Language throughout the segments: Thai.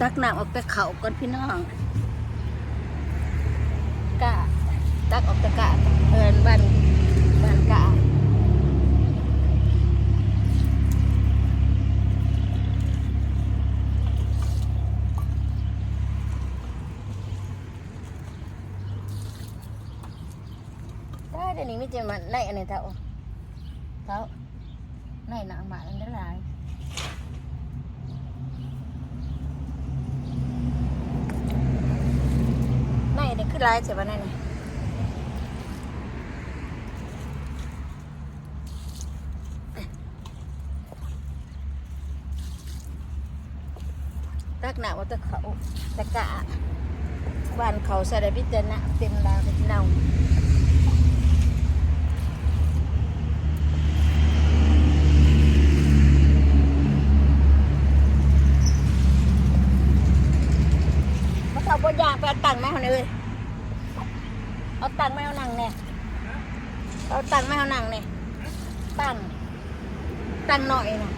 ตักน้ำออกแต่เขาก่อนพี่น้องกะตักออกต่กะเอินบ้านบ้านกะได้เดี๋ยวนี้ไม่เจอมันในอันไหนเท่าเท่าในหนังหมาอันนั้หลาย ในนี่ คือลายใช่ปะนั่นนี่ตักหนาว่าตะเขาตะกะบ้านเขาส่ได้พิจารณาเต็มลาเป็นเน่าเขาบนยางไปเอาตังแม่เขาเลย เอาตังค์แม่เขานั่งเนี่ยเอาตังค์แม่เขานั่งเนี่ยตังค์ตังค์หน่อยนะ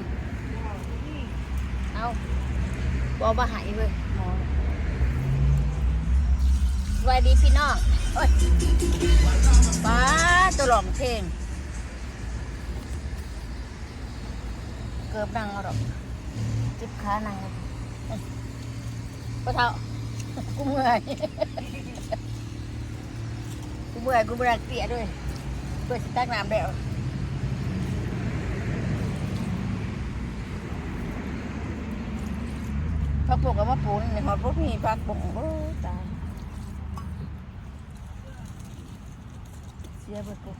งเอาบ่บ่หายเว้ยสวัสดีพี่น้องโอ้ยป้าตัวหลองเพลง เกือบนั่งหรอกจิบขานั่งเอ้ยปะเท่ากูเมื่อยกูเมื่อยกูเบื่อยเตี้ยด้วยเพื่อสิตักน้ำแล้ว พักปลูกกับมะปูนในหอดพวกมีพักปุกโอ้ตายเสียไปกู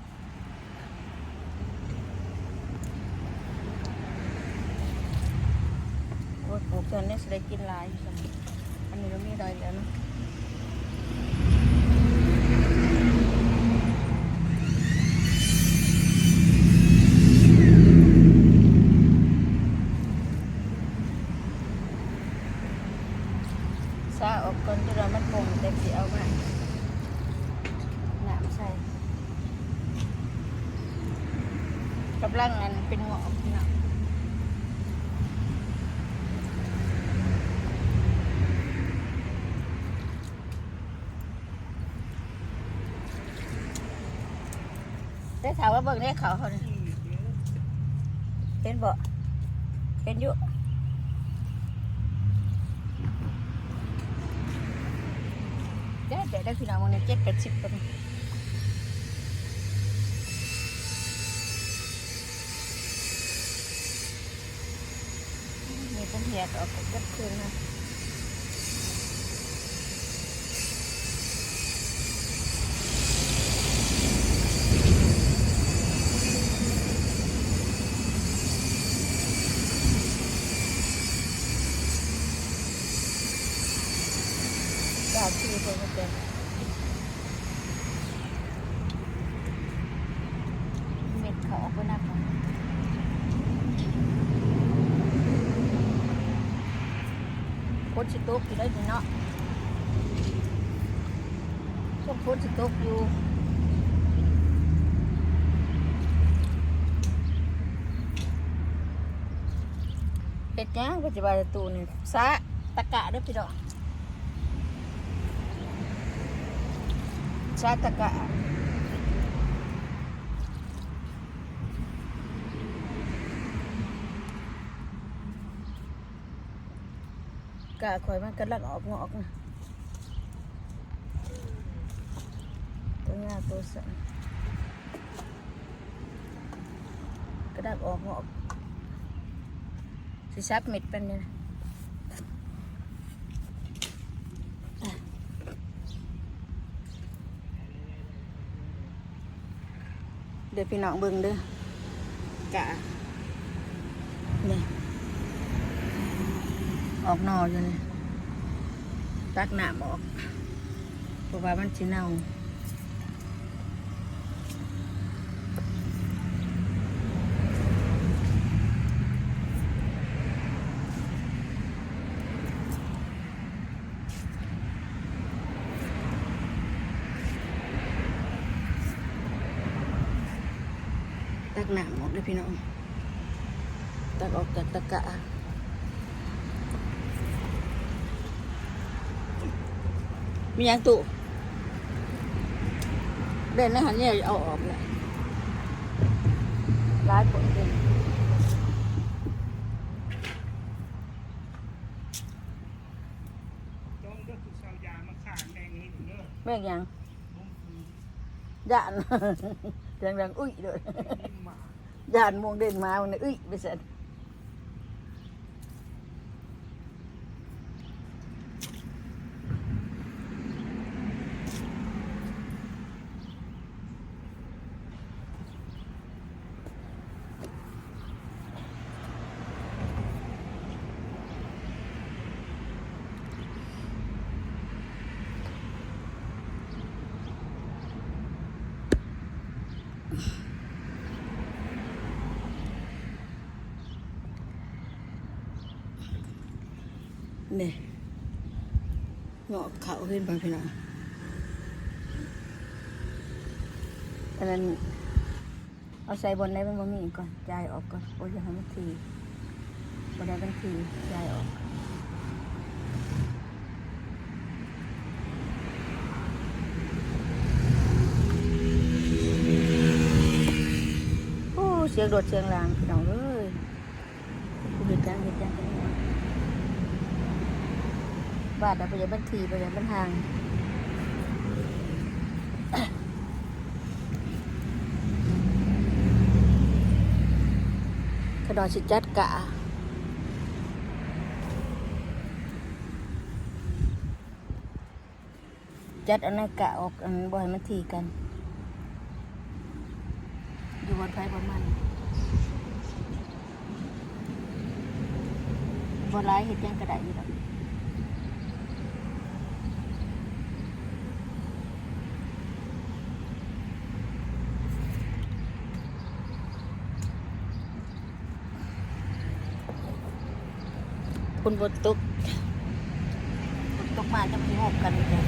ปลูกตอนนี้สิได้กินหลายอยู่ซั่นอันนี้ก็มีดอยแล้วเนาะ ซาออกก่อนที่เรามันปงเต็มสิเอามาน้ำใส่กำลังอันเป็นงออกเนาะได้ถามว่าเบิ่งได้เขาเขาเนี่ยเป็นบ่เป็นอยู่เดี๋ยวเดี๋ยว ได้พี่น้องวันนี้เจ็ดแปดสิบคนมีต้นเหียดออกกับยัดคืนนะดาวที่เป็นเต็มเม็ดเขาออกไปนักของ โคตรสิตกอยู่ได้ดีเนาะช่วงโคตรสิตกอยู่เป็ดย่างปัจจุบันตูนี่ซะตะกะด้อพี่ดอกซะตะกะ กะข่อยมันกำลังออกงอกนะตัวงาตัวสันกระดักออกงอกสิซับเม็ดเป็นเนี่ยเดี๋ยวพี่น้องเบิ่งเด้อกะ อกนออยู่นี่ตักหนามออกเพราะว่ามันชิเน่าตักหนามออกเลยพี่น้อง มียังตุเด่นนะฮะเนี่ยเอาออกเลยร้ายผลเด่นจงก็คือชาวยามาขางแดงนี้เด้อแม่งยังลุงคือยานเสียงดังอุ้ยเลยนิ่ายานมองเด่นมาวันนี้อุ้ยไปเสร็จเนี่ยเงาะเขาขึ้นบางพี่น้องอันนั้นเอาใส่บนได้เป็นบะหมี่ก่อนจ่ายออกก่อนโอ้ยอย่าให้มันทีบนได้เป็นทีจ่ายออกโอ้เสียงโดดเสียงรางพี่น้องเอ้ยกูเห็นจังเห็นจัง กันเนี่ยบาทอะไปยังบันทีไปยังบันทางขดอนสิจัดกะจัดอันนั้นกะออกอันบ่ให้มันทีกัน อยู่บนไฟบนมันบนร้ายเห็ดยังกระไดอยู่ดอก คุณบนตุกฝนตกมาจะมีหกกันจ้ะ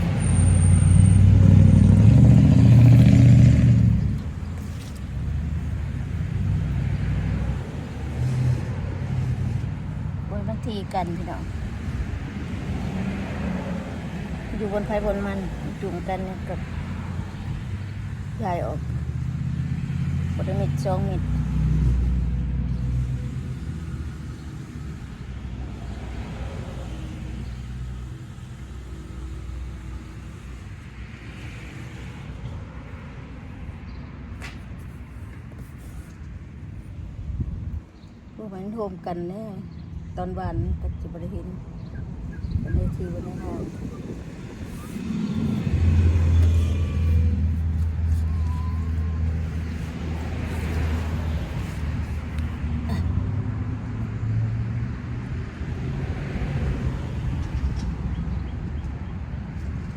บนบันทีกันพี่น้องอยู่บนไฟบนมันจุ่มกันกับยายออกบนเม็ดสองเม็ด พวกมันโฮมกันแน่ตอนวันก็จะบริเห็นเป็นในทีวันนี้ค่ะ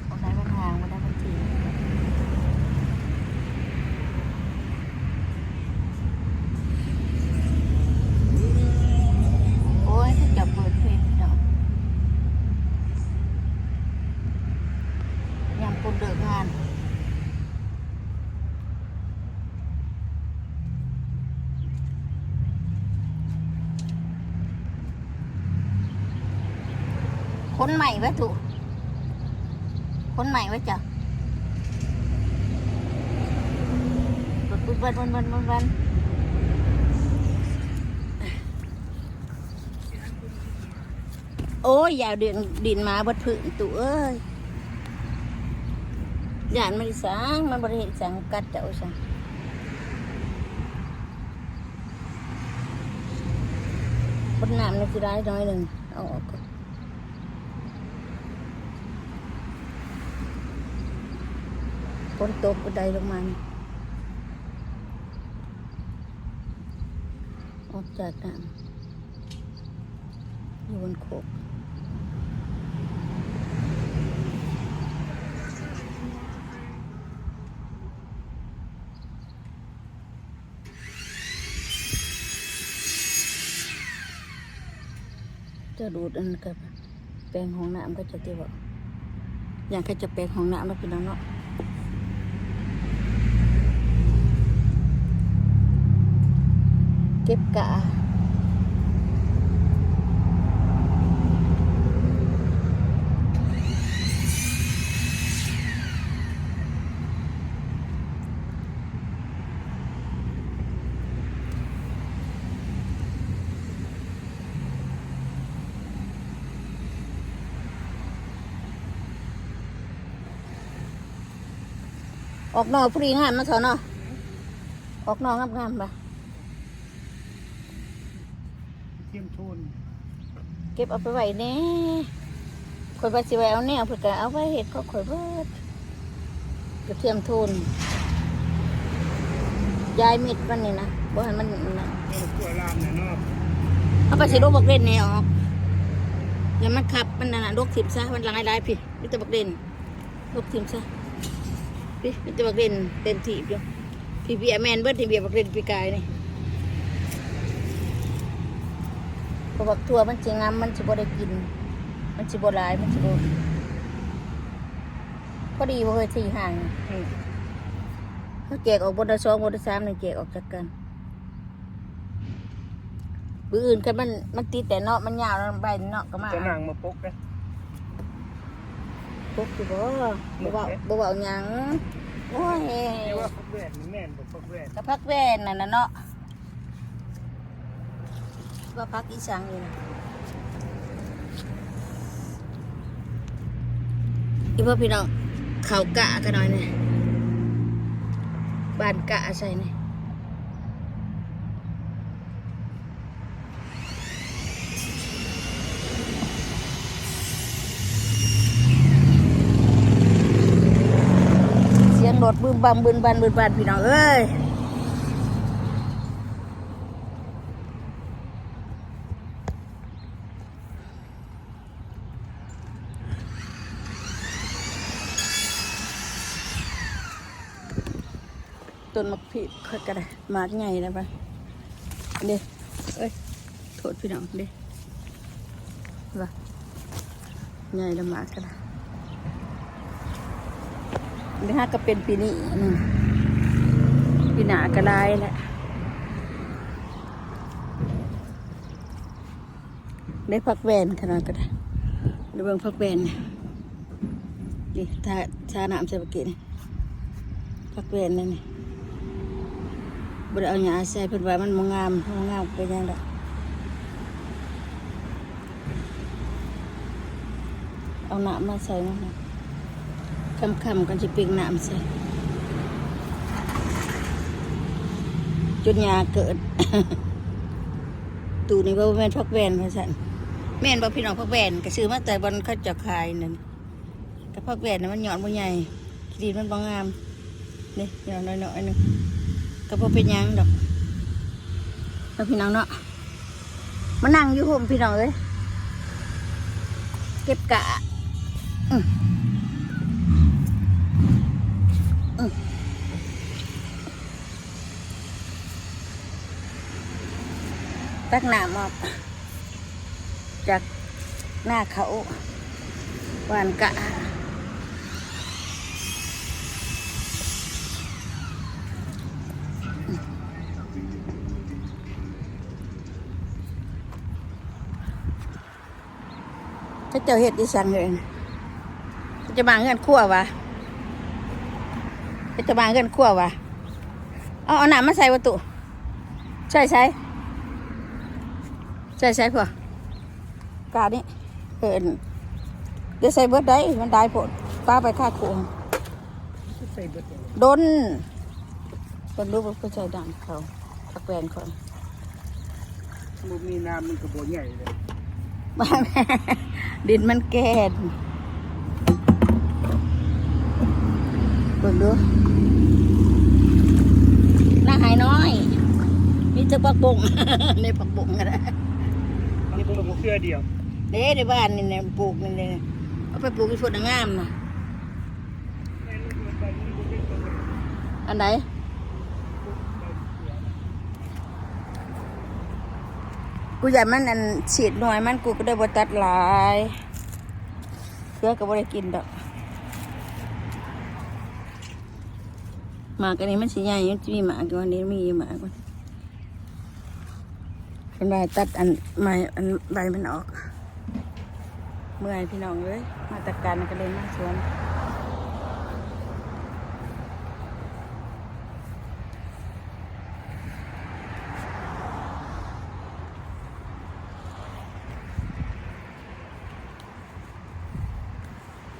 เอาได้มันห่างมาได้มันทีโอ้ยถ้าจะเปิดเพลงเนาะยังคนเดินงาน คนใหม่ไว้ถูกคนใหม่ไว้จ้ะรถปุ๊บนวันวันวันวันโอ้ย อย่าเดินดินมาบดพื้นตู่เอ้ยยานมันได้สังมันบริเหตุสังกัดเจ้าสังบนน้ำในสิได้น้อยหนึ่งเอาออกก่อน ฝนตกก็ได้ลงมานี่ออกจากน้ำอยู่บนโคกจะดูดอันกับแปลงห้องน้ำก็จะเที่ยวอย่างแค่จะแปลงห้องน้ำแล้วเป็นน้องเนาะ เก็บกะออกนอกผู้ดีงามมาเถอะเนาะออกนอกงามๆไปเที ยมโทนเก็บเอาไปไว้แน่ข่อยว่าสิไว้เอาแนวเพิ่นก็เอาไว้เฮ็ดเขาข่อยเบิดกระเทียมโทูนยายมิดมันนี่นะบ่ให้มันนั่นเอาตัวลามเนี่ยเนาะเอาไปสิโรคบักเด่นแนวออกอย่ามันขับมันนั่นน่ะโรคทิมซะมันหลายหลายพี่มีแต่บักเด่นโรคทิมซะพี่มีแต่บักเด่นเต็มที่อยู่พี่เบียแมนเบิดที่เบียบักเด่นพี่กายนี่ เพราะบักทั่วมันสิงามมันสิบ่ได้กิน มันสิบ่หลายมันสิบ่พอดีบ่เคยสี่ห่างอืมเขาแจกออกบนละสองบนละสามหนึ่งแจกออกจากกันบืออื่นกันมันมันติดแต่เนาะมันยาวแล้วใบเนาะก็มาจะนั่งมาปกนะปุ๊บสิบ่บ่เบาบ่เบาหยังโอ้ยนี่ว่าพักแว่นนี่แม่นบ่พักแว่นกระพักแว่นนั่นน่ะเนาะ ว่าพักอีสังอยู่นะอีพ่อพี่น้องเขากะกันหน่อยนี่บานกะใส่เนี่ยเสียงรถบึ้มบัมบึนบันบึนบันพี่น้องเอ้ย ต้นมะพริกค่อกระไดหมากใหญ่แล้วปะเด้เอ้ยโทษพี่น้องเด้ว่าใหญ่แล้วมากกระไดนี่ฮะก็เป็นปีนี้นี่ปีหนากระลายแหละได้พักแวนขนาดก็ได้ดูเบิ่งพักแวนนี่นี่ทาชาน้ำใส่ปากกินพักแวนนั่นนี่ บ่ได้เอาหยาใส่เพิ่นว่ามันบ่งามบ่งามเป็นหยังดอกเอาน้ำมาใส่นั่นน่ะคำคำๆกันจะเปียงน้ำใส่จนยาเกิด ตูนี่ว่าแม่นพักแวนพะสันแม่นบ่พี่น้องพักแวนก็ซื้อมาแต่บอนเขาจะขายนั่นก็พักแวนน่ะมันหย่อนบ่ใหญ่ขีดีมันบ่งามนี่หย่อนน้อยๆหนึง ก็บ่เป็นยังดอกแล้วพี่น้องเนาะมานั่งอยู่ห่มพี่น้องเอ้ยเก็บกะตักน้ำออกจากหน้าเขาหวานกะ ถ้าเจ้าเห็ดดิสังเลยนะเขาจะมาเงินขั้ววะเขาจะมาเงินขั้ววะเอาเอาน้ำมาใส่ประตูใช่ใช่ใช่ใช่พ่อกานี่เอินเดี๋ยวใส่เบิดได้มันได้ผลป้าไปค่าครัวใส่เบิดเลยโดนคนรู้ว่าเขาใช้ดังเขาทักแวนคนบ่มีน้ำมันก็บ่ใหญ่เลย บ้าแม่ดินมันแก่นเบิ่งดูหน้าหายน้อย มีแต่ปักบงในปักบงกันนะนี่บ่บ่เครือเดียวเด้ในบ้านนี่เนี่ยปลูกนี่เนี่ยเอาไปปลูกที่ฝนงามนะแม่ลูกมันไปนี่บ่ได้ตัวเลยอันไหน กูอยากมันอันฉีดหน่วยมันกูก็ได้บตัดหลายเพื่อก็บ่ได้กินดอกหมากอันนี้มันสีใหญ่มันจะมีหมากอยู่อันนี้มีหมากกว่าเป็นใบตัดอันใบอันใบมันออก เมื่อยพี่น้องเลยมาตรการก็เลยมาสวน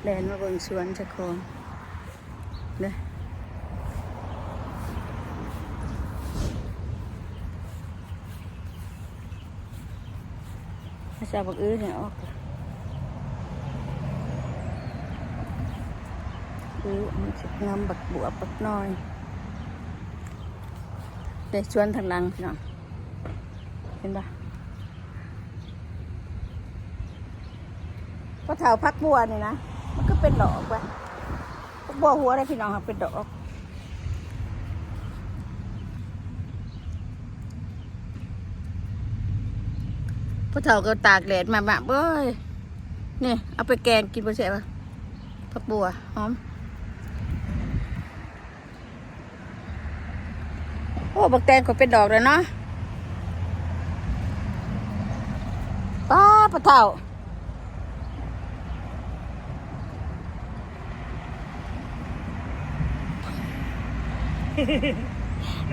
แลนมาเบิ่งสวนจะของเด้อมาจะบักอื้อเนี่ยออกอื้อมันจะงามบักบัวบักน้อยเด้สวนทางหลังพี่น้องเห็นปะก็เถาพักบัวนี่นะ ก็เป็นดอกไปพักบัวหัวได้พี่น้องครับเป็นดอกพ่อเฒ่าก็ตากแดดมาแบบเอ้ยนี่เอาไปแกงกินไปเสร็จปะผักบัวหอม โอ้บักแตงก็เป็นดอกแล้วเนาะป้าพ่อเฒ่า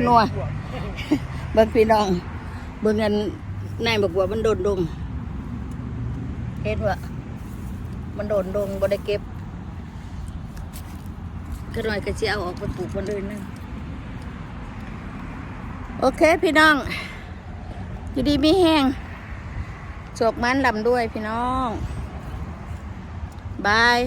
นัวเบิ่งพี่น้องเบิ่งกันนายบอกว่ามันโดนดงเห็นว่ามันโดนดงบ่ได้เก็บก็หน่อยก็จะเอาออกไปปลูกมันเลยนึงโอเคพี่น้องอยู่ดีไม่แห้งโศกมันลำด้วยพี่น้องบาย